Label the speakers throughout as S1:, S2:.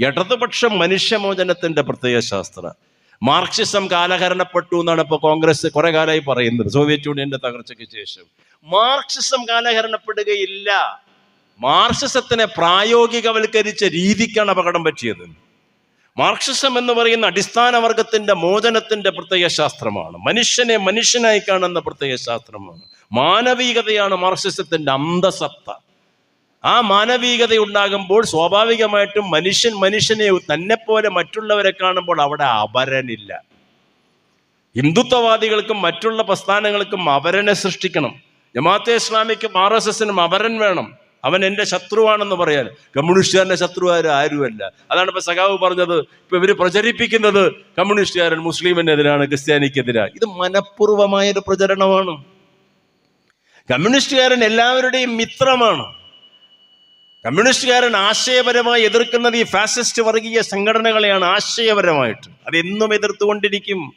S1: ഇടതുപക്ഷം മനുഷ്യമോചനത്തിന്റെ പ്രത്യേക ശാസ്ത്ര. മാർക്സിസം കാലഹരണപ്പെട്ടു എന്നാണ് ഇപ്പോൾ കോൺഗ്രസ് കുറെ കാലമായി പറയുന്നത് സോവിയറ്റ് യൂണിയന്റെ തകർച്ചയ്ക്ക് ശേഷം. മാർക്സിസം കാലഹരണപ്പെടുകയില്ല. മാർക്സിസത്തിനെ പ്രായോഗികവൽക്കരിച്ച രീതിക്കാണ് അപകടം പറ്റിയത്. മാർക്സിസം എന്ന് പറയുന്ന അടിസ്ഥാന വർഗത്തിന്റെ മോചനത്തിന്റെ പ്രത്യേക ശാസ്ത്രമാണ്. മനുഷ്യനെ മനുഷ്യനായി കാണുന്ന പ്രത്യേക ശാസ്ത്രമാണ്. മാനവികതയാണ് മാർക്സിസത്തിന്റെ അന്തസത്ത. ആ മാനവികത ഉണ്ടാകുമ്പോൾ സ്വാഭാവികമായിട്ടും മനുഷ്യൻ മനുഷ്യനെ പോലെ മറ്റുള്ളവരെ കാണുമ്പോൾ അവിടെ അപരനില്ല. ഹിന്ദുത്വവാദികൾക്കും മറ്റുള്ള പ്രസ്ഥാനങ്ങൾക്കും അവരനെ സൃഷ്ടിക്കണം. ജമാഅത്തെ ഇസ്ലാമിക്കും ആർ എസ് എസിനും അവരൻ വേണം. അവൻ എന്റെ ശത്രുവാണെന്ന് പറയാൻ. കമ്മ്യൂണിസ്റ്റുകാരന്റെ ശത്രുവാരും ആരുമല്ല അതാണ് ഇപ്പൊ സഖാവ് പറഞ്ഞത്. ഇപ്പൊ ഇവർ പ്രചരിപ്പിക്കുന്നത് കമ്മ്യൂണിസ്റ്റുകാരൻ മുസ്ലിമിനെതിരാണ് ക്രിസ്ത്യാനിക്കെതിരാണ് ഇത് മനഃപൂർവമായ ഒരു പ്രചരണമാണ്. കമ്മ്യൂണിസ്റ്റുകാരൻ എല്ലാവരുടെയും മിത്രമാണ്. കമ്മ്യൂണിസ്റ്റുകാരൻ ആശയപരമായി എതിർക്കുന്നത് ഈ ഫാസിസ്റ്റ് വർഗീയ സംഘടനകളെയാണ് ആശയപരമായിട്ട്. അതെന്നും എതിർത്തുകൊണ്ടിരിക്കും.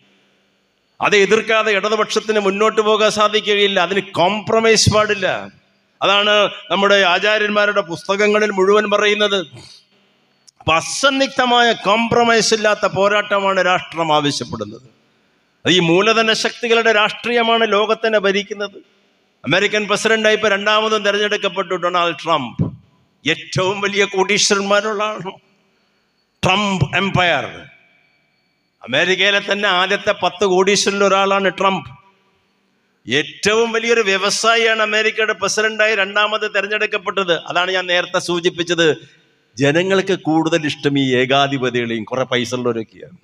S1: അത് എതിർക്കാതെ ഇടതുപക്ഷത്തിന് മുന്നോട്ട് പോകാൻ സാധിക്കുകയില്ല. അതിന് കോംപ്രമൈസ് പാടില്ല. അതാണ് നമ്മുടെ ആചാര്യന്മാരുടെ പുസ്തകങ്ങളിൽ മുഴുവൻ പറയുന്നത്. അപ്പൊ അസന്നിഗ്ധമായ കോംപ്രമൈസ് ഇല്ലാത്ത പോരാട്ടമാണ് രാഷ്ട്രം ആവശ്യപ്പെടുന്നത്. അത് ഈ മൂലധന ശക്തികളുടെ രാഷ്ട്രീയമാണ് ലോകത്തിനെ ഭരിക്കുന്നത്. അമേരിക്കൻ പ്രസിഡന്റായി ഇപ്പൊ രണ്ടാമതും തിരഞ്ഞെടുക്കപ്പെട്ടു ഡൊണാൾഡ് ട്രംപ്. ഏറ്റവും വലിയ കോടീശ്വരന്മാരുള്ള ആളാണ് ട്രംപ് എംപയർ അമേരിക്കയിലെ തന്നെ ആദ്യത്തെ പത്ത് കോടീശ്വരിൽ ഒരാളാണ് ട്രംപ്. ഏറ്റവും വലിയൊരു വ്യവസായിയാണ് അമേരിക്കയുടെ പ്രസിഡന്റായി രണ്ടാമത് തിരഞ്ഞെടുക്കപ്പെട്ടത്. അതാണ് ഞാൻ നേരത്തെ സൂചിപ്പിച്ചത്. ജനങ്ങൾക്ക് കൂടുതൽ ഇഷ്ടം ഈ ഏകാധിപതികളെയും കുറെ പൈസ ഉള്ളവരൊക്കെയാണ്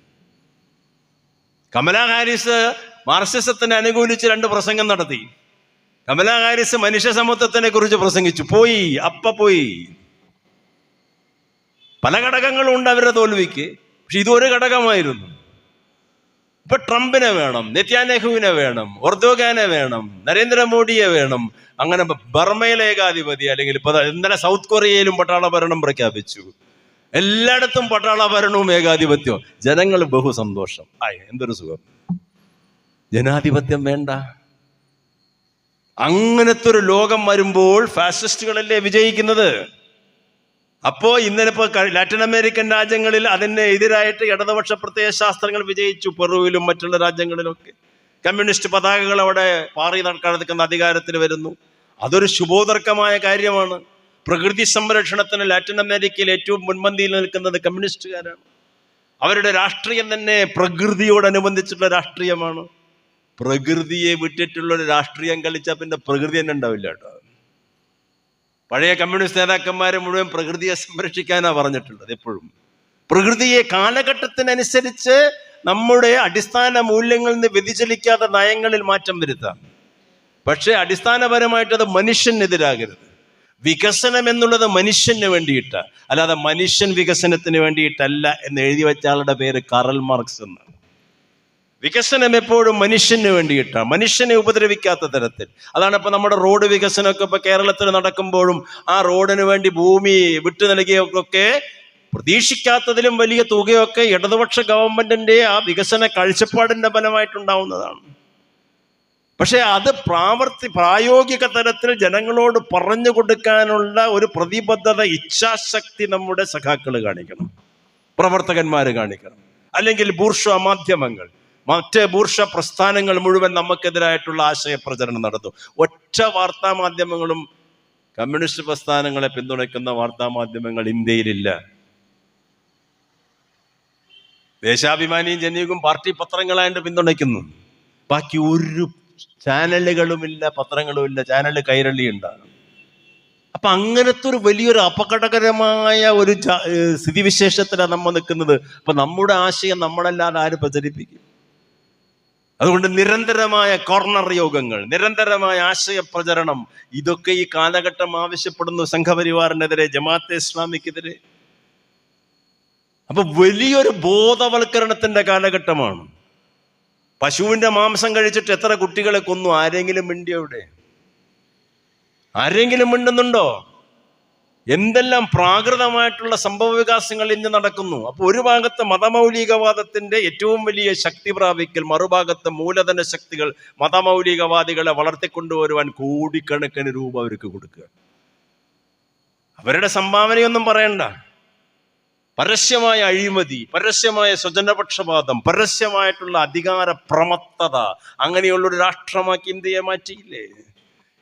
S1: കമലാ ഹാരിസ് മാർസിസത്തിനെ അനുകൂലിച്ച് രണ്ട് പ്രസംഗം നടത്തി. കമലാ ഹാരിസ് മനുഷ്യ സമത്വത്തിനെ കുറിച്ച് പ്രസംഗിച്ചു. പോയി അപ്പ പോയി. പല ഘടകങ്ങളും ഉണ്ട് അവരുടെ തോൽവിക്ക് പക്ഷെ ഇതൊരു ഘടകമായിരുന്നു. ഇപ്പൊ ട്രംപിനെ വേണം നെത്യാനെഹുവിനെ വേണം ഒർദോഗാനെ വേണം നരേന്ദ്രമോദിയെ വേണം. അങ്ങനെ ബർമയിലെ ഏകാധിപതി അല്ലെങ്കിൽ ഇപ്പൊ ഇന്നലെ സൗത്ത് കൊറിയയിലും പട്ടാള ഭരണം പ്രഖ്യാപിച്ചു. എല്ലായിടത്തും പട്ടാള ഭരണവും ഏകാധിപത്യവും. ജനങ്ങൾ ബഹു സന്തോഷം ആയി എന്തൊരു സുഖം. ജനാധിപത്യം വേണ്ട. അങ്ങനത്തെ ഒരു ലോകം വരുമ്പോൾ ഫാസിസ്റ്റുകളല്ലേ വിജയിക്കുന്നത്? അപ്പോൾ ഇന്നിപ്പോ ക- ലാറ്റിൻ അമേരിക്കൻ രാജ്യങ്ങളിൽ അതിന് എതിരായിട്ട് ഇടതുപക്ഷ പ്രത്യയ ശാസ്ത്രങ്ങൾ വിജയിച്ചു. പെറുവിലും മറ്റുള്ള രാജ്യങ്ങളിലൊക്കെ കമ്മ്യൂണിസ്റ്റ് പതാകകൾ അവിടെ പാറി നടക്കുന്ന അധികാരത്തിൽ വരുന്നു. അതൊരു ശുഭോദർക്കമായ കാര്യമാണ്. പ്രകൃതി സംരക്ഷണത്തിന് ലാറ്റിൻ അമേരിക്കയിൽ ഏറ്റവും മുൻപന്തിയിൽ നിൽക്കുന്നത് കമ്മ്യൂണിസ്റ്റുകാരാണ്. അവരുടെ രാഷ്ട്രീയം തന്നെ പ്രകൃതിയോടനുബന്ധിച്ചുള്ള രാഷ്ട്രീയമാണ്. പ്രകൃതിയെ വിട്ടിട്ടുള്ള ഒരു രാഷ്ട്രീയം കളിച്ചാൽ പിന്നെ പ്രകൃതി തന്നെ ഉണ്ടാവില്ല കേട്ടോ. പഴയ കമ്മ്യൂണിസ്റ്റ് നേതാക്കന്മാർ മുഴുവൻ പ്രകൃതിയെ സംരക്ഷിക്കാനാണ് പറഞ്ഞിട്ടുള്ളത് എപ്പോഴും. പ്രകൃതിയെ കാലഘട്ടത്തിനനുസരിച്ച് നമ്മുടെ അടിസ്ഥാന മൂല്യങ്ങളിൽ നിന്ന് വ്യതിചലിക്കാത്ത നയങ്ങളിൽ മാറ്റം വരുത്താം. പക്ഷേ അടിസ്ഥാനപരമായിട്ട് അത് മനുഷ്യനെതിരാകരുത്. വികസനം എന്നുള്ളത് മനുഷ്യന് വേണ്ടിയിട്ട്. അല്ലാതെ മനുഷ്യൻ വികസനത്തിന് വേണ്ടിയിട്ടല്ല എന്ന് എഴുതി വെച്ച ആളുടെ പേര് കറൽ മാർക്സ് എന്നാണ്. വികസനം എപ്പോഴും മനുഷ്യന് വേണ്ടിയിട്ടാണ് മനുഷ്യനെ ഉപദ്രവിക്കാത്ത തരത്തിൽ. അതാണ് ഇപ്പൊ നമ്മുടെ റോഡ് വികസനമൊക്കെ ഇപ്പൊ കേരളത്തിൽ നടക്കുമ്പോഴും ആ റോഡിന് വേണ്ടി ഭൂമി വിട്ടു നൽകിയൊക്കെ പ്രതീക്ഷിക്കാത്തതിലും വലിയ തുകയൊക്കെ ഇടതുപക്ഷ ഗവൺമെന്റിന്റെ ആ വികസന കാഴ്ചപ്പാടിന്റെ ഫലമായിട്ടുണ്ടാവുന്നതാണ്. പക്ഷെ അത് പ്രാവർത്തി പ്രായോഗിക തലത്തിൽ ജനങ്ങളോട് പറഞ്ഞു കൊടുക്കാനുള്ള ഒരു പ്രതിബദ്ധത ഇച്ഛാശക്തി നമ്മുടെ സഖാക്കൾ കാണിക്കണം. പ്രവർത്തകന്മാർ കാണിക്കണം. അല്ലെങ്കിൽ ബൂർഷ മാധ്യമങ്ങൾ. മറ്റ് ബൂർഷ പ്രസ്ഥാനങ്ങൾ മുഴുവൻ നമുക്കെതിരായിട്ടുള്ള ആശയപ്രചരണം നടത്തും ഒറ്റ വാർത്താ മാധ്യമങ്ങളും കമ്മ്യൂണിസ്റ്റ് പ്രസ്ഥാനങ്ങളെ പിന്തുണയ്ക്കുന്ന വാർത്താ മാധ്യമങ്ങൾ ഇന്ത്യയിലില്ല. ദേശാഭിമാനിയും ജനീകും പാർട്ടി പത്രങ്ങളായിട്ട് പിന്തുണയ്ക്കുന്നു. ബാക്കി ഒരു ചാനലുകളുമില്ല പത്രങ്ങളുമില്ല ചാനൽ കൈരളി ഉണ്ടാകും അപ്പൊ അങ്ങനത്തെ ഒരു വലിയൊരു അപകടകരമായ ഒരു സ്ഥിതിവിശേഷത്തിലാണ് നമ്മൾ നിൽക്കുന്നത്. അപ്പൊ നമ്മുടെ ആശയം നമ്മളല്ലാതെ ആര് പ്രചരിപ്പിക്കും? അതുകൊണ്ട് നിരന്തരമായ കോർണർ യോഗങ്ങൾ നിരന്തരമായ ആശയ പ്രചരണം ഇതൊക്കെ ഈ കാലഘട്ടം ആവശ്യപ്പെടുന്നു സംഘപരിവാറിനെതിരെ ജമാഅത്തെ ഇസ്ലാമിക്കെതിരെ. അപ്പൊ വലിയൊരു ബോധവൽക്കരണത്തിന്റെ കാലഘട്ടമാണ്. പശുവിന്റെ മാംസം കഴിച്ചിട്ട് എത്ര കുട്ടികളെ കൊന്നു? ആരെങ്കിലും മിണ്ടിയോടെ ആരെങ്കിലും മിണ്ടുന്നുണ്ടോ? എന്തെല്ലാം പ്രാകൃതമായിട്ടുള്ള സംഭവ വികാസങ്ങൾ ഇന്ന് നടക്കുന്നു? അപ്പോൾ ഒരു ഭാഗത്ത് മതമൗലികവാദത്തിന്റെ ഏറ്റവും വലിയ ശക്തി പ്രാപിക്കൽ മറുഭാഗത്ത് മൂലധന ശക്തികൾ മതമൗലികവാദികളെ വളർത്തിക്കൊണ്ടുവരുവാൻ കോടിക്കണക്കിന് രൂപ അവർക്ക് കൊടുക്കുക. അവരുടെ സംഭാവനയൊന്നും പറയണ്ട. പരസ്യമായ അഴിമതി പരസ്യമായ സ്വജനപക്ഷപാതം പരസ്യമായിട്ടുള്ള അധികാര പ്രമത്തത അങ്ങനെയുള്ള ഒരു രാഷ്ട്രമാക്കി ഇന്ത്യയെ മാറ്റിയില്ലേ?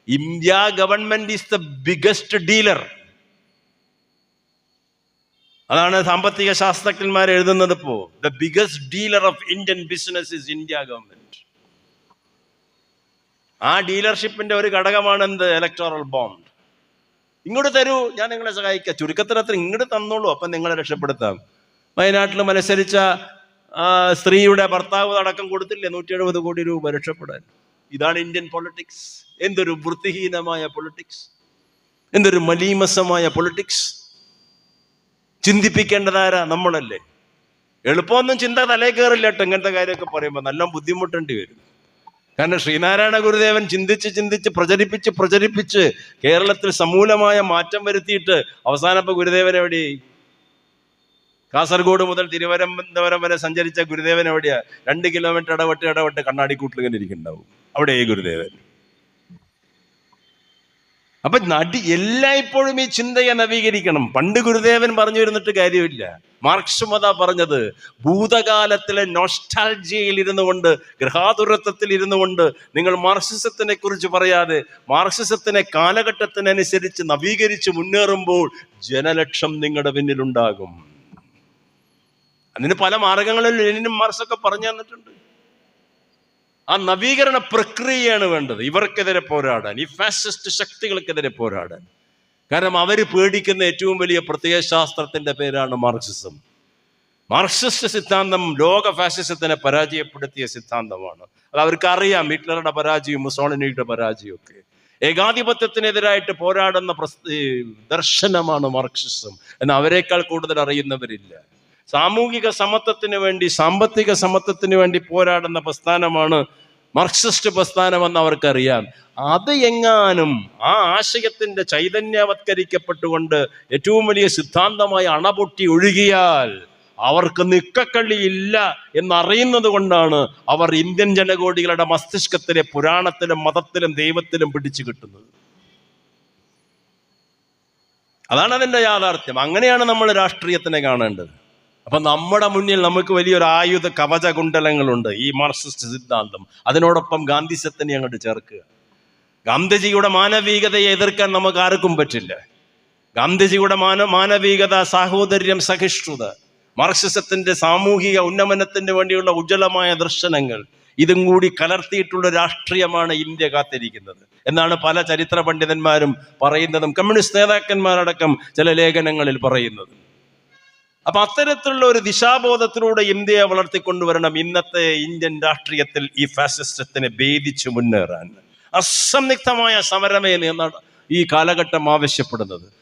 S1: India government is the biggest dealer. അതാണ് സാമ്പത്തിക ശാസ്ത്രജ്ഞന്മാർ എഴുതുന്നത് ഇപ്പോ. The biggest dealer of Indian business is India government ആ ഡീലർഷിപ്പിന്റെ ഒരു ഘടകമാണ് എന്ത്? ഇലക്ടോറൽ ബോണ്ട് ഇങ്ങോട്ട് തരൂ ഞാൻ നിങ്ങളെ സഹായിക്കാം. ചുരുക്കത്തിനത്ര ഇങ്ങോട്ട് തന്നോളൂ അപ്പം നിങ്ങളെ രക്ഷപ്പെടുത്താം. വയനാട്ടിൽ മത്സരിച്ച സ്ത്രീയുടെ ഭർത്താവ് അടക്കം കൊടുത്തില്ലേ? നൂറ്റി എഴുപത് കോടി രൂപ രക്ഷപ്പെടാൻ. ഇതാണ് ഇന്ത്യൻ പൊളിറ്റിക്സ് എന്തൊരു വൃത്തിഹീനമായ പൊളിറ്റിക്സ് എന്തൊരു മലീമസമായ പൊളിറ്റിക്സ് ചിന്തിപ്പിക്കേണ്ടതാരാ നമ്മളല്ലേ? എളുപ്പമൊന്നും ചിന്ത തലേ കയറില്ല കേട്ടോ ഇങ്ങനത്തെ കാര്യമൊക്കെ പറയുമ്പോൾ നല്ല ബുദ്ധിമുട്ടേണ്ടി വരും. കാരണം ശ്രീനാരായണ ഗുരുദേവൻ ചിന്തിച്ച് ചിന്തിച്ച് പ്രചരിപ്പിച്ച് പ്രചരിപ്പിച്ച് കേരളത്തിൽ സമൂലമായ മാറ്റം വരുത്തിയിട്ട് അവസാനം ഇപ്പൊ ഗുരുദേവൻ എവിടെയായി? കാസർഗോഡ് മുതൽ തിരുവനന്തപുരം വരെ സഞ്ചരിച്ച ഗുരുദേവൻ എവിടെയാ? രണ്ട് കിലോമീറ്റർ ഇടവെട്ട് ഇടപെട്ട് കണ്ണാടിക്കൂട്ടിൽ ഇങ്ങനെ ഇരിക്കുന്നുണ്ടാവും. അവിടെ ഈ ഗുരുദേവൻ. അപ്പൊ നടി എല്ലായ്പ്പോഴും ഈ ചിന്തയെ നവീകരിക്കണം. പണ്ട് ഗുരുദേവൻ പറഞ്ഞു വരുന്നിട്ട് കാര്യമില്ല. മാർക്സുമത പറഞ്ഞത് ഭൂതകാലത്തിലെ നോസ്റ്റാൾജിയയിൽ ഇരുന്നു കൊണ്ട് ഗൃഹാതുരത്വത്തിൽ ഇരുന്നു കൊണ്ട് നിങ്ങൾ മാർക്സിസത്തിനെ കുറിച്ച് പറയാതെ മാർക്സിസത്തിനെ കാലഘട്ടത്തിനനുസരിച്ച് നവീകരിച്ച് മുന്നേറുമ്പോൾ ജനലക്ഷം നിങ്ങളുടെ പിന്നിലുണ്ടാകും. അതിന് പല മാർഗങ്ങളിൽ ലെനിനും മാർക്സൊക്കെ പറഞ്ഞു തന്നിട്ടുണ്ട്. ആ നവീകരണ പ്രക്രിയയാണ് വേണ്ടത്. ഇവർക്കെതിരെ പോരാടാൻ ഈ ഫാസിസ്റ്റ് ശക്തികൾക്കെതിരെ പോരാടാൻ. കാരണം അവർ പേടിക്കുന്ന ഏറ്റവും വലിയ പ്രത്യയശാസ്ത്രത്തിന്റെ പേരാണ് മാർക്സിസം. മാർക്സിസ്റ്റ് സിദ്ധാന്തം ലോക ഫാസിസത്തിനെ പരാജയപ്പെടുത്തിയ സിദ്ധാന്തമാണ്. അത് അവർക്ക് അറിയാം ഹിറ്റ്ലറുടെ പരാജയവും മുസോളിനിയുടെ പരാജയവും ഒക്കെ. ഏകാധിപത്യത്തിനെതിരായിട്ട് പോരാടുന്ന ദർശനമാണ് മാർക്സിസം. എന്ന് അവരെക്കാൾ കൂടുതൽ അറിയുന്നവരില്ല. സാമൂഹിക സമത്വത്തിന് വേണ്ടി സാമ്പത്തിക സമത്വത്തിന് വേണ്ടി പോരാടുന്ന പ്രസ്ഥാനമാണ് മാർക്സിസ്റ്റ് പ്രസ്ഥാനമെന്ന് അവർക്കറിയാം. അത് എങ്ങാനും ആ ആശയത്തിന്റെ ചൈതന്യവത്കരിക്കപ്പെട്ടുകൊണ്ട് ഏറ്റവും വലിയ സിദ്ധാന്തമായി അണപൊട്ടി ഒഴുകിയാൽ അവർക്ക് നിക്കക്കള്ളിയില്ല എന്നറിയുന്നത് കൊണ്ടാണ് അവർ ഇന്ത്യൻ ജനകോടികളുടെ മസ്തിഷ്കത്തിലെ പുരാണത്തിലും മതത്തിലും ദൈവത്തിലും പിടിച്ചു കിട്ടുന്നത്. അതാണ് അതിന്റെ യാഥാർത്ഥ്യം. അങ്ങനെയാണ് നമ്മൾ രാഷ്ട്രീയത്തിനെ കാണേണ്ടത്. അപ്പൊ നമ്മുടെ മുന്നിൽ നമുക്ക് വലിയൊരു ആയുധ കവച കുണ്ടലങ്ങളുണ്ട് ഈ മാർക്സിസ്റ്റ് സിദ്ധാന്തം. അതിനോടൊപ്പം ഗാന്ധിസത്തിനെ അങ്ങോട്ട് ചേർക്കുക. ഗാന്ധിജിയുടെ മാനവികതയെ എതിർക്കാൻ നമുക്ക് ആർക്കും പറ്റില്ല. ഗാന്ധിജിയുടെ മാന മാനവികത സാഹോദര്യം സഹിഷ്ണുത മാർക്സിസത്തിന്റെ സാമൂഹിക ഉന്നമനത്തിന് വേണ്ടിയുള്ള ഉജ്ജ്വലമായ ദർശനങ്ങൾ ഇതും കൂടി കലർത്തിയിട്ടുള്ള രാഷ്ട്രീയമാണ് ഇന്ത്യ കാത്തിരിക്കുന്നത്. എന്നാണ് പല ചരിത്ര പണ്ഡിതന്മാരും പറയുന്നതും കമ്മ്യൂണിസ്റ്റ് നേതാക്കന്മാരടക്കം ചില ലേഖനങ്ങളിൽ പറയുന്നത്. അപ്പൊ അത്തരത്തിലുള്ള ഒരു ദിശാബോധത്തിലൂടെ ഇന്ത്യയെ വളർത്തിക്കൊണ്ടുവരണം ഇന്നത്തെ ഇന്ത്യൻ രാഷ്ട്രീയത്തിൽ ഈ ഫാസിസ്റ്റത്തിനെ ഭേദിച്ചു മുന്നേറാൻ. അസംയുക്തമായ സമരമേ എന്നാണ് ഈ കാലഘട്ടം ആവശ്യപ്പെടുന്നത്.